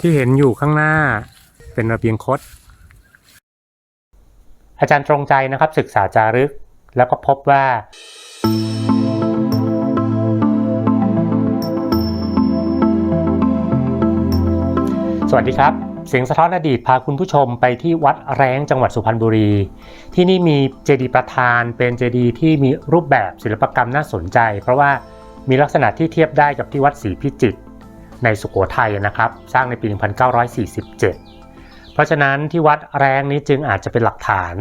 ที่เห็นอยู่ข้างหน้าเป็นระเบียงคด อาจารย์ตรงใจนะครับศึกษาจารึกแล้วก็พบว่าสวัสดีครับ เสียงสะท้อนอดีตพาคุณผู้ชมไปที่วัดแร้งจังหวัดสุพรรณบุรี ที่นี่มีเจดีย์ประธานเป็นเจดีย์ที่มีรูปแบบศิลปกรรมน่าสนใจ เพราะว่ามีลักษณะที่เทียบได้กับที่วัดศรีพิจิตร ในสุโขทัยนะครับ สร้างในปี 1947 เพราะฉะนั้นที่วัดแรงนี้จึงอาจจะเป็นหลักฐาน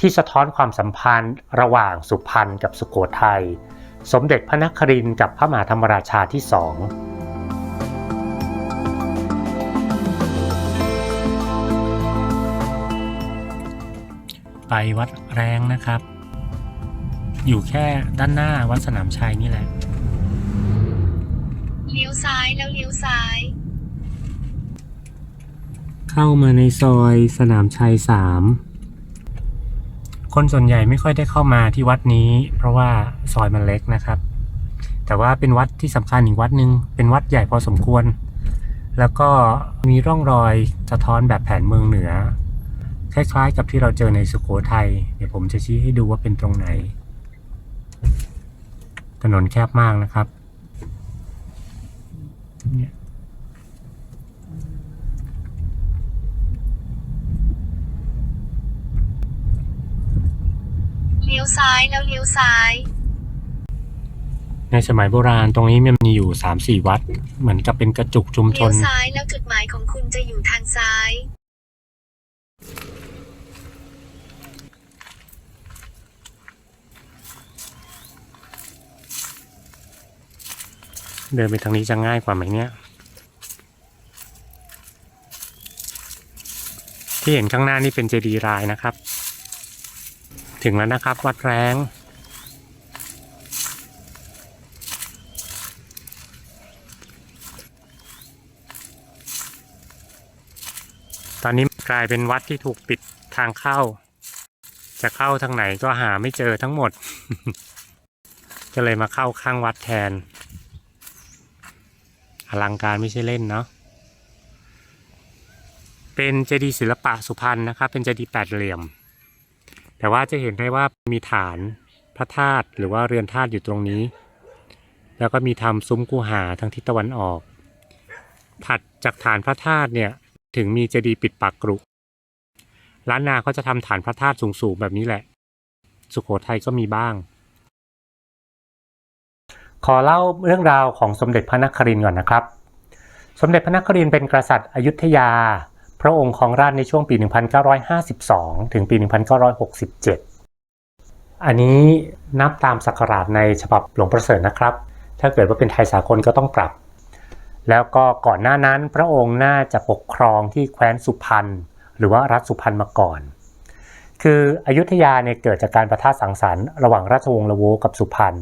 ที่สะท้อนความสัมพันธ์ระหว่างสุพรรณกับสุโขทัย สมเด็จพระนครินทร์กับพระมหาธรรมราชาที่สองไปวัดแรงนะครับ อยู่แค่ด้านหน้าวัดสนามชัยนี่แหละ ลี้ยวซ้ายแล้วเลี้ยวซ้าย เข้ามาในซอยสนามชัยสามคนส่วนใหญ่ไม่ค่อยได้เข้ามาที่วัดนี้ เพราะว่าซอยมันเล็กนะครับ แต่ว่าเป็นวัดที่สำคัญอีกวัดหนึ่งเป็นวัดใหญ่พอสมควร แล้วก็มีร่องรอยสะท้อนแบบแผนเมืองเหนือ คล้ายๆ กับที่เราเจอในสุโขทัยเดี๋ยวผมจะชี้ให้ดูว่าเป็นตรงไหน ถนนแคบมากนะครับ เนี่ยเลี้ยวซ้ายแล้วเลี้ยวซ้าย ในสมัยโบราณตรงนี้มันมีอยู่3-4วัด เหมือนกับเป็นกระจุกชุมชเลี้ยวนซ้ายแล้วจุดหมายของคุณจะอยู่ทางซ้าย เดินไปทางนี้จะง่ายกว่าไหมเนี่ย ที่เห็นข้างหน้านี่เป็นเจดีย์รายนะครับ ถึงแล้วนะครับวัดแรงตอนนี้กลายเป็นวัดที่ถูกปิดทางเข้า จะเข้าทางไหนก็หาไม่เจอทั้งหมด ก็เลยมาเข้าข้างวัดแทน อลังการไม่ใช่เล่นเนาะเป็นเจดีย์ศิลปะสุพรรณนะครับ เป็นเจดีย์แปดเหลี่ยม แต่ว่าจะเห็นได้ว่ามีฐานพระธาตุหรือว่าเรือนธาตุอยู่ตรงนี้ แล้วก็มีทำซุ้มกูหาทางทิศตะวันออก ถัดจากฐานพระธาตุเนี่ยถึงมีเจดีย์ปิดปากกรุล้านนาก็จะทำฐานพระธาตุสูงๆแบบนี้แหละ สุโขทัยก็มีบ้าง ขอเล่าเรื่องราวของสมเด็จพระนครินทร์ก่อนนะครับ สมเด็จพระนครินทร์เป็นกษัตริย์อยุธยา พระองค์ของราชในช่วงปี 1952 ถึงปี 1967 อันนี้นับตามศักราชในฉบับหลวงประเสริฐนะครับ ถ้าเกิดว่าเป็นไทยสากลก็ต้องปรับ แล้วก็ก่อนหน้านั้นพระองค์น่าจะปกครองที่แคว้นสุพรรณหรือว่ารัฐสุพรรณมาก่อน คืออยุธยาเนี่ยเกิดจากการประทะสังสรรค์ระหว่างราชวงศ์ละโวกับสุพรรณ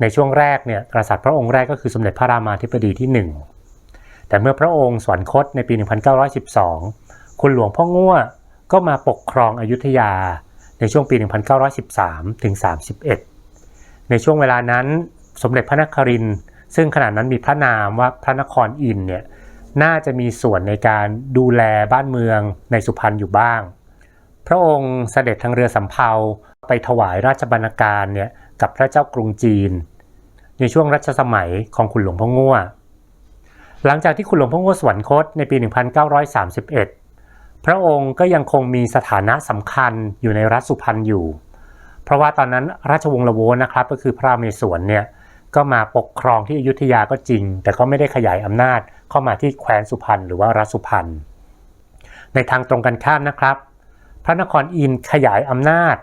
ในช่วงแรกเนี่ยกษัตริย์พระองค์แรกก็คือสมเด็จพระรามาธิบดีที่ 1 แต่เมื่อพระองค์สวรรคตในปี 1912 คุณหลวงพ่อง่วก็มาปกครองอยุธยาในช่วงปี 1913 ถึง 31 ในช่วงเวลานั้นสมเด็จพระนครินทร์ซึ่งขณะนั้นมีพระนามว่าพระนครอินเนี่ยน่าจะมีส่วนในการดูแลบ้านเมืองในสุพรรณอยู่บ้าง พระองค์เสด็จทางเรือสำเภาไปถวายราชบรรณการเนี่ย กับพระเจ้ากรุงจีน ในช่วงรัชสมัยของคุณหลวงพ่อง่วหลังจากที่คุณหลวงพ่อง่วสวรรคตในปี 1931 พระองค์ก็ยังคงมีสถานะสำคัญอยู่ในรัฐสุพรรณอยู่ เพราะว่าตอนนั้นราชวงศ์ละโวนะครับ ก็คือพระเมศวรเนี่ยก็มาปกครองที่อยุธยาก็จริง แต่ก็ไม่ได้ขยายอำนาจเข้ามาที่แคว้นสุพรรณหรือว่ารัฐสุพรรณในทางตรงกันข้ามนะครับ พระนครอินขยายอำนาจ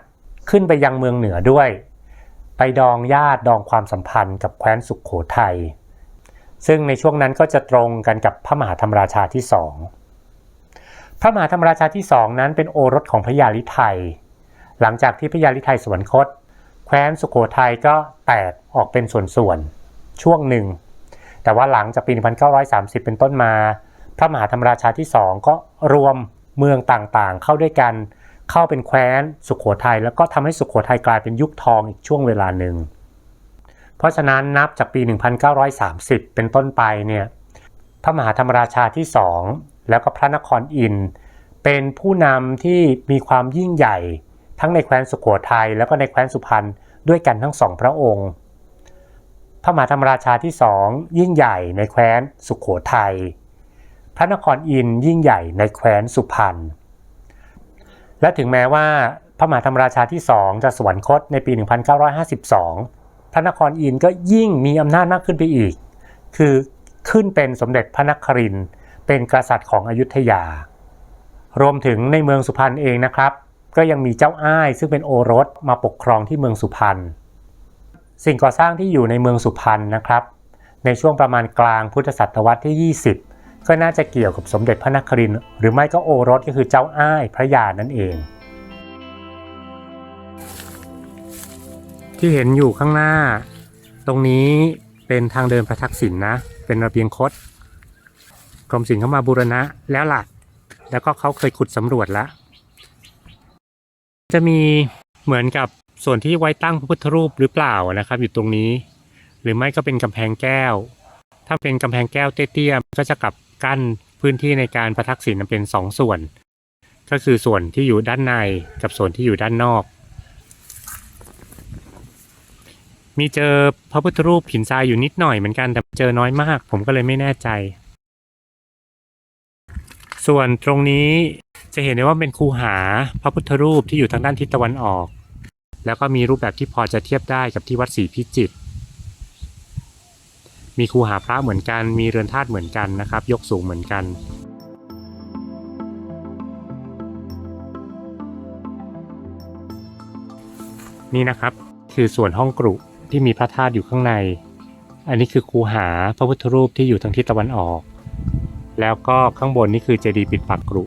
ขึ้นไปยังเมืองเหนือด้วย ไปดองญาติดองความสัมพันธ์กับแคว้นสุขโขทัยซึ่งในช่วงนั้นก็จะตรงกันกับพระมหาธรรมราชาที่สองพระมหาธรรมราชาที่สองนั้นเป็นโอรสของพระยาลิไทย หลังจากที่พระยาลิไทยสวรรคต แคว้นสุขโขทัยก็แตกออกเป็นส่วนๆช่วงหนึ่ง แต่ว่าหลังจากปี 1930 เป็นต้นมา พระมหาธรรมราชาที่สองก็รวมเมืองต่างๆ เข้าด้วยกัน เข้าเป็นแคว้นสุขโขทัยแล้วก็ทำให้สุขโขทัยกลายเป็นยุคทองอีกช่วงเวลาหนึ่ง เพราะฉะนั้นนับจากปี 1930 เป็นต้นไปเนี่ยพระมหาธรรมราชาที่สองแล้วก็พระนครอินเป็นผู้นำที่มีความยิ่งใหญ่ ทั้งในแคว้นสุโขทัยแล้วก็ในแคว้นสุพรรณด้วยกันทั้งสองพระองค์ พระมหาธรรมราชาที่สองยิ่งใหญ่ในแคว้นสุขโขทัยพระนครอินยิ่งใหญ่ในแคว้นสุพรรณ และถึงแม้ว่าพระมหาธรรมราชาที่สองจะสวรรคตในปี 1952 พระนครอินก็ยิ่งมีอำนาจมากขึ้นไปอีก คือขึ้นเป็นสมเด็จพระนครินเป็นกษัตริย์ของอยุธยา รวมถึงในเมืองสุพรรณเองนะครับ ก็ยังมีเจ้าอ้ายซึ่งเป็นโอรสมาปกครองที่เมืองสุพรรณ สิ่งก่อสร้างที่อยู่ในเมืองสุพรรณนะครับ ในช่วงประมาณกลางพุทธศตวรรษที่ 20 ก็น่าจะเกี่ยวกับสมเด็จพระนครินทร์หรือไม่ก็โอรสก็คือเจ้าอ้ายพระยานั่นเอง ที่เห็นอยู่ข้างหน้า ตรงนี้เป็นทางเดินพระทักษิณนนะ เป็นระเบียงคดกรมศิลป์เข้ามาบูรณะแล้วล่ะ แล้วก็เขาเคยขุดสำรวจแล้วจะมีเหมือนกับส่วนที่ไว้ตั้งพระพุทธรูปหรือเปล่านะครับ อยู่ตรงนี้ หรือไม่ก็เป็นกำแพงแก้ว ถ้าเป็นกำแพงแก้วเตี้ยๆก็จะกลับ กั้นพื้นที่ในการประทักษิณเป็นสองส่วน ก็คือส่วนที่อยู่ด้านในกับส่วนที่อยู่ด้านนอก มีเจอพระพุทธรูปหินทรายอยู่นิดหน่อยเหมือนกันแต่เจอน้อยมาก ผมก็เลยไม่แน่ใจ ส่วนตรงนี้จะเห็นได้ว่าเป็นคูหาพระพุทธรูปที่อยู่ทางด้านทิศตะวันออก แล้วก็มีรูปแบบที่พอจะเทียบได้กับที่วัดศรีพิจิตร มีครูหาพระเหมือนกัน มีเรือนธาตุเหมือนกันนะครับ ยกสูงเหมือนกันนี่นะครับคือส่วนห้องกรุที่มีพระธาตุอยู่ข้างใน อันนี้คือคูหาพระพุทธรูปที่อยู่ทางทิศตะวันออก แล้วก็ข้างบนนี่คือเจดีย์ปิดปากกรุ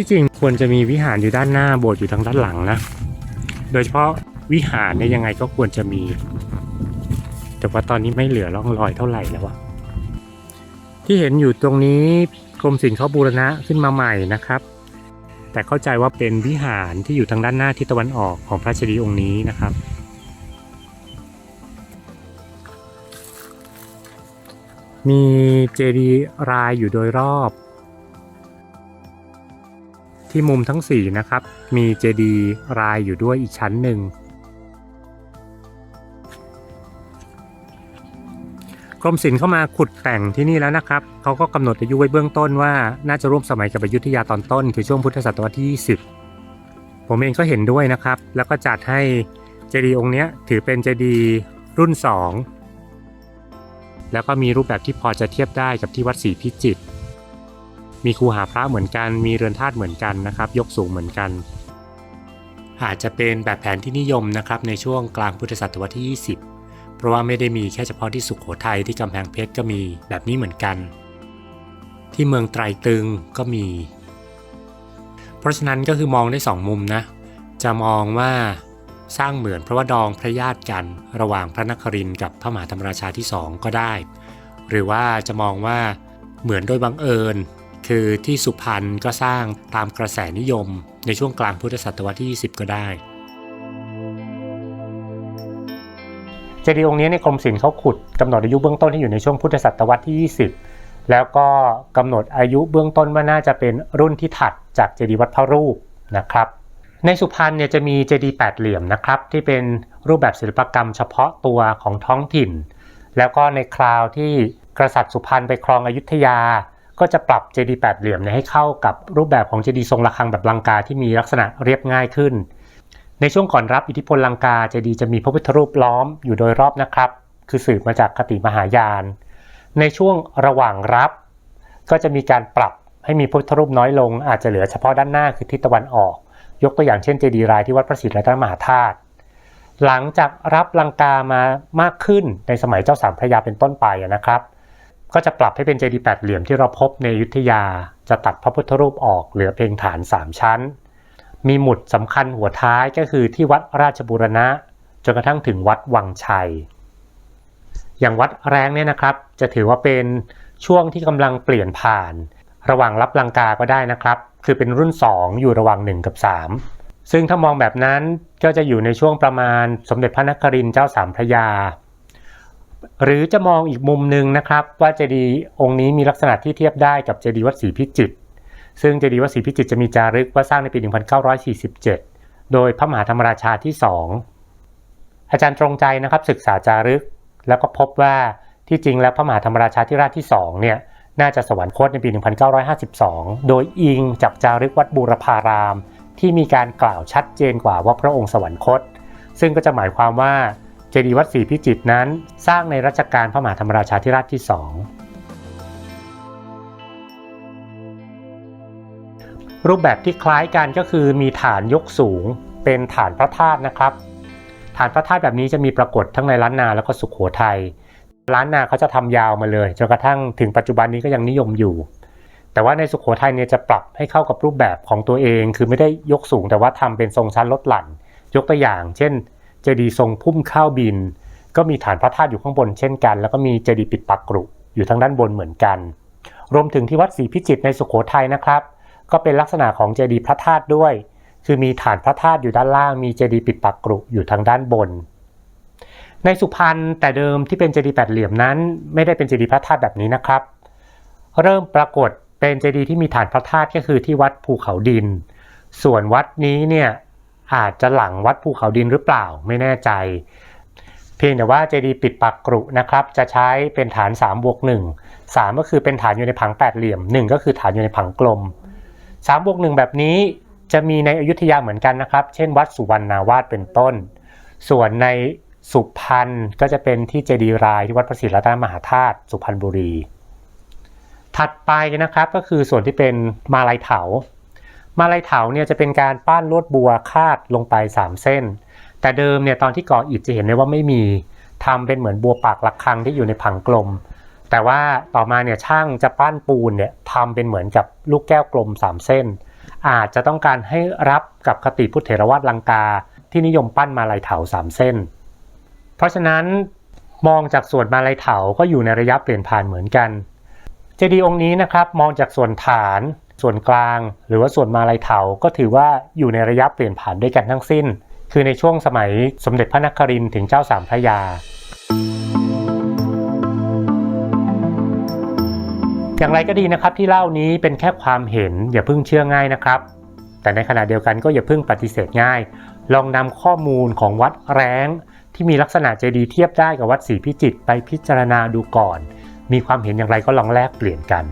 ที่จริงควรจะมีวิหารอยู่ด้านหน้าโบสถ์อยู่ทางด้านหลังนะ โดยเฉพาะวิหารเนี่ยยังไงก็ควรจะมี แต่ว่าตอนนี้ไม่เหลือร่องรอยเท่าไหร่แล้วอะที่เห็นอยู่ตรงนี้กรมศิลป์เขาบูรณะขึ้นมาใหม่นะครับ แต่เข้าใจว่าเป็นวิหารที่อยู่ทางด้านหน้าทิศตะวันออกของพระเจดีย์องค์นี้นะครับมีเจดีย์รายอยู่โดยรอบ ที่มุมทั้งสี่นะครับ มีเจดีย์รายอยู่ด้วยอีกชั้นหนึ่ง กรมศิลป์เข้ามาขุดแต่งที่นี่แล้วนะครับ เขาก็กำหนดอายุไว้เบื้องต้นว่าน่าจะร่วมสมัยกับอยุธยาตอนต้น คือช่วงพุทธศตวรรษที่ 20 ผมเองก็เห็นด้วยนะครับ แล้วก็จัดให้เจดีย์องค์นี้ถือเป็นเจดีย์รุ่น 2 แล้วก็มีรูปแบบที่พอจะเทียบได้กับที่วัดศรีพิจิตร มีครูหาพระเหมือนกัน มีเรือนธาตุเหมือนกันนะครับ ยกสูงเหมือนกัน อาจจะเป็นแบบแผนที่นิยมนะครับในช่วงกลางพุทธศตวรรษที่ 20 เพราะว่าไม่ได้มีแค่เฉพาะที่สุขโขทัยที่กำแพงเพชรก็มีแบบนี้เหมือนกัน ที่เมืองไตรตึงก็มี เพราะฉะนั้นก็คือมองได้สองมุมนะ จะมองว่าสร้างเหมือนเพราะว่าดองพระญาติกันระหว่างพระนครินกับพระมหาธรรมราชาที่สองก็ได้ หรือว่าจะมองว่าเหมือนโดยบังเอิญ คือที่สุพรรณก็สร้างตามกระแสนิยม ในช่วงกลางพุทธศตวรรษที่ 20 ก็ได้ เจดีย์องค์นี้ในกรมศิลป์เขาขุดกำหนดอายุเบื้องต้นที่อยู่ในช่วงพุทธศตวรรษที่ 20 แล้วก็กำหนดอายุเบื้องต้นว่าน่าจะเป็นรุ่นที่ถัดจากเจดีย์วัดพระรูปนะครับในสุพรรณเนี่ยจะมีเจดีย์แปดเหลี่ยมนะครับที่เป็นรูปแบบศิลปกรรมเฉพาะตัวของท้องถิ่น แล้วก็ในคราวที่กษัตริย์สุพรรณไปครองอยุธยา ก็จะปรับเจดีย์แปดเหลี่ยมให้เข้ากับรูปแบบของเจดีย์ทรงระฆังแบบลังกาที่มีลักษณะเรียบง่ายขึ้น ในช่วงก่อนรับอิทธิพลลังกาเจดีย์จะมีพระพุทธรูปล้อมอยู่โดยรอบนะครับ คือสืบมาจากคติมหายาน ในช่วงระหว่างรับ ก็จะมีการปรับให้มีพระพุทธรูปน้อยลง อาจจะเหลือเฉพาะด้านหน้าคือทิศตะวันออก ยกตัวอย่างเช่นเจดีย์รายที่วัดพระศรีรัตนมหาธาตุหลังจากรับลังกามามากขึ้นในสมัยเจ้าสามพระยาเป็นต้นไปนะครับ ก็จะปรับให้เป็นเจดีย์แปดเหลี่ยมที่เราพบในยุทธยา จะตัดพระพุทธรูปออกเหลือเพียงฐาน 3 ชั้น มีหมุดสำคัญหัวท้ายก็คือที่วัดราชบูรณะ จนกระทั่งถึงวัดวังชัย อย่างวัดแรงเนี่ยนะครับ จะถือว่าเป็นช่วงที่กำลังเปลี่ยนผ่าน ระหว่างรับลังกาก็ได้นะครับ คือเป็นรุ่น 2 อยู่ระหว่าง 1 กับ 3 ซึ่งถ้ามองแบบนั้นก็จะอยู่ในช่วงประมาณสมเด็จพระนครินทร์เจ้าสามพระยา หรือจะมองอีกมุมหนึ่งนะครับ ว่าเจดีย์องค์นี้มีลักษณะที่เทียบได้กับเจดีย์วัดศรีพิจิตรซึ่งเจดีย์วัดศรีพิจิตรจะมีจารึกว่าสร้างในปี 1947 โดยพระมหาธรรมราชาที่ 2 อาจารย์ตรงใจนะครับศึกษาจารึก แล้วก็พบว่าที่จริงแล้วพระมหาธรรมราชาธิราชที่2เนี่ยน่าจะสวรรคตในปี 1952 โดยอิงจากจารึกวัดบูรพาราม ที่มีการกล่าวชัดเจนกว่าว่าพระองค์สวรรคต ซึ่งก็จะหมายความว่า เจดีย์วัดศรีพิจิตรนั้น สร้างในรัชกาลพระมหาธรรมราชาธิราชที่2รูปแบบที่คล้ายกันก็คือมีฐานยกสูงเป็นฐานพระธาตุนะครับ ฐานพระธาตุแบบนี้จะมีปรากฏทั้งในล้านนาแล้วก็สุขโขทัยล้านนาเขาจะทำยาวมาเลยจนกระทั่งถึงปัจจุบันนี้ก็ยังนิยมอยู่ แต่ว่าในสุขโขทัยเนี่ยจะปรับให้เข้ากับรูปแบบของตัวเอง คือไม่ได้ยกสูงแต่ว่าทำเป็นทรงชั้นลดหลั่น ยกตัวอย่าง เช่น เจดีย์ทรงพุ่มข้าวบิน ก็มีฐานพระธาตุอยู่ข้างบนเช่นกัน แล้วก็มีเจดีย์ปิดปากกรุอยู่ทางด้านบนเหมือนกัน รวมถึงที่วัดศรีพิจิตรในสุขโขทัยนะครับ ก็เป็นลักษณะของเจดีย์พระธาตุด้วย คือมีฐานพระธาตุอยู่ด้านล่าง มีเจดีย์ปิดปากกรุอยู่ทางด้านบน ในสุพรรณแต่เดิมที่เป็นเจดีย์แปดเหลี่ยมนั้น ไม่ได้เป็นเจดีย์พระธาตุแบบนี้นะครับ เริ่มปรากฏเป็นเจดีย์ที่มีฐานพระธาตุก็คือที่วัดภูเขาดิน ส่วนวัดนี้เนี่ย อาจจะหลังวัดภูเขาดินหรือเปล่าไม่แน่ใจ เพียงแต่ว่าเจดีย์ปิดปากกรุนะครับ จะใช้เป็นฐาน3บวก1 3 ก็คือเป็นฐานอยู่ในผังแปดเหลี่ยม 1 ก็คือฐานอยู่ในผังกลม3บวก1แบบนี้จะมีในอยุธยาเหมือนกันนะครับ เช่น วัดสุวรรณาวาสเป็นต้น ส่วนในสุพรรณก็จะเป็นที่เจดีย์รายที่วัดพระศรีรัตนมหาธาตุสุพรรณบุรี ถัดไปนะครับก็คือส่วนที่เป็นมาลายเถา มาลายเถาเนี่ยจะเป็นการป้านลวดบัวคาดลงไป 3 เส้น แต่เดิมเนี่ยตอนที่ก่ออิฐจะเห็นได้ว่าไม่มีทำเป็นเหมือนบัวปากระฆังที่อยู่ในผังกลม แต่ว่าต่อมาเนี่ยช่างจะปั้นปูนเนี่ยทำเป็นเหมือนกับลูกแก้วกลม 3 เส้น อาจจะต้องการให้รับกับคติพุทธเถรวาทลังกา ที่นิยมปั้นมาลายเถา3 เส้น เพราะฉะนั้นมองจากส่วนมาลายเถาก็อยู่ในระยะเปลี่ยนผ่านเหมือนกัน เจดีย์องค์นี้นะครับมองจากส่วนฐาน ส่วนกลาง หรือว่าส่วนมาลายเถาก็ถือว่าอยู่ในระยะเปลี่ยนผ่านด้วยกันทั้งสิ้น คือในช่วงสมัยสมเด็จพระนครินทร์ถึงเจ้าสามพระยา อย่างไรก็ดีนะครับที่เล่านี้เป็นแค่ความเห็นอย่าเพิ่งเชื่อง่ายนะครับ แต่ในขณะเดียวกันก็อย่าเพิ่งปฏิเสธง่าย ลองนำข้อมูลของวัดแร้งที่มีลักษณะเจดีย์เทียบได้กับวัดศรีพิจิตรไปพิจารณาดูก่อน มีความเห็นอย่างไรก็ลองแลกเปลี่ยนกัน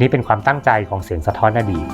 นี่เป็นความตั้งใจของเสียงสะท้อนอดีต